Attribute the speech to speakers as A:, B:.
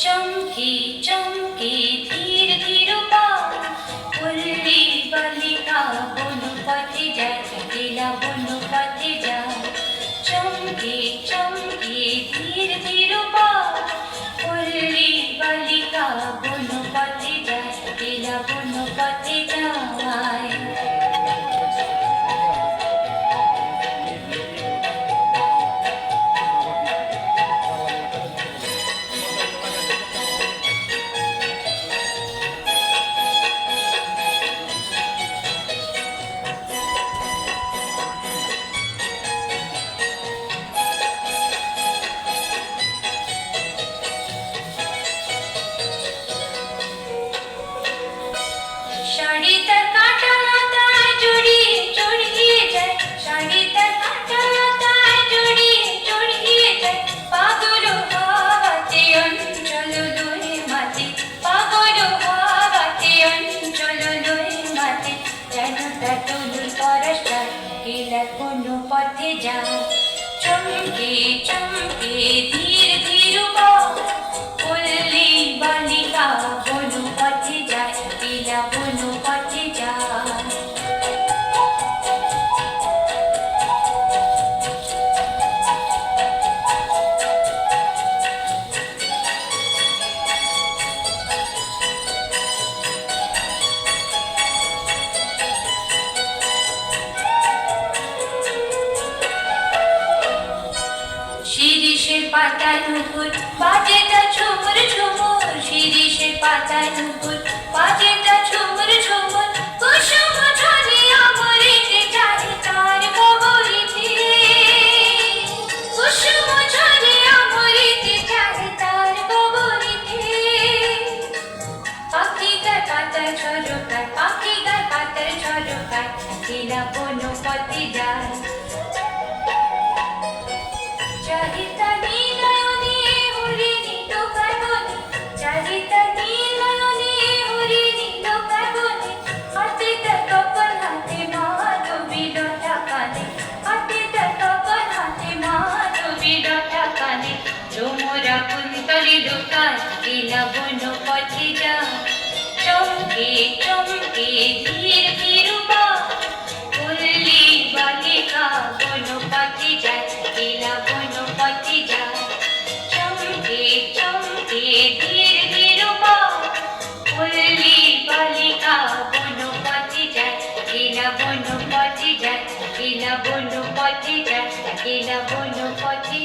A: চমকি চমকি ধীর পথে যায় চমকে চমকে ধীর ধীর শিরিষের পাতার উপর বাজেটা ঝুমুর ঝুমুর শিরিষের পাতার উপর বাজেটা ঝুমুর ঝুমুর, কুসুম ঝরে আমরিতে যায় তার কবরিতে কুসুম ঝরে আমরিতে যায় তার কবরিতে পাখি গায় পাতার ঝরকায় পাখি গায় পাতার ঝরকায় দিলা বন পথে যায় কুন্তলি দোকান দিলা বন পথে যা চমকে চমকে ধীর ধীর বা পল্লী বালিকা বন পথে যায় লীলা বন পথে যায় চমকে চমকে ধীর পা পল্লী বালিকা বন পথে যায় লীলা বন পথে যায় লীলা বন পথে যায় লীলা বন পথে